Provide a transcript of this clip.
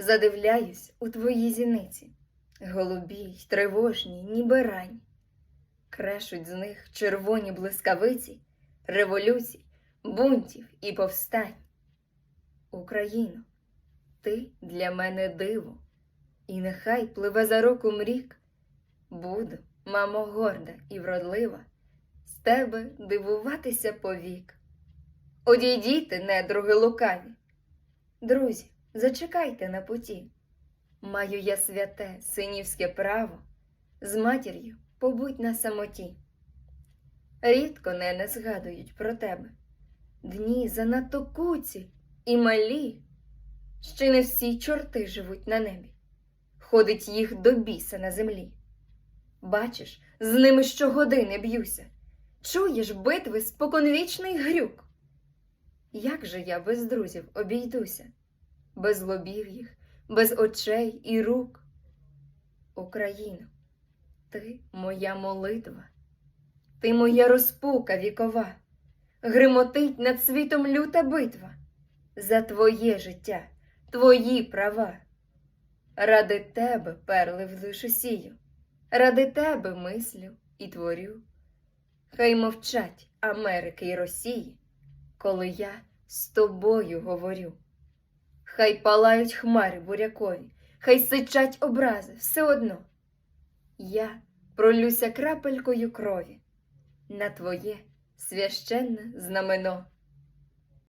Задивляюсь у твої зіниці, голубі й тривожні, ніби рань. Крешуть з них червоні блискавиці, революцій, бунтів і повстань. Україно, ти для мене диво, і нехай пливе за роком рік. Буду, мамо, горда і вродлива, з тебе дивуватися повік. Одійдіте, недруги лукаві. Друзі, зачекайте на путі. Маю я святе синівське право, з матір'ю побудь на самоті. Рідко не не згадують про тебе. Дні занадто куці і малі. Ще не всі чорти живуть на небі, ходить їх до біса на землі. Бачиш, з ними щогодини б'юся, чуєш битви споконвічний грюк. Як же я без друзів обійдуся, без лобів їх, без очей і рук? Україно, ти моя молитва, ти моя розпука вікова, гримотить над світом люта битва за твоє життя, твої права. Ради тебе перли в душу сію, ради тебе мислю і творю. Хай мовчать Америки й Росії, коли я з тобою говорю. Хай палають хмари бурякові, хай сичать образи все одно. Я пролюся крапелькою крові на твоє священне знамено.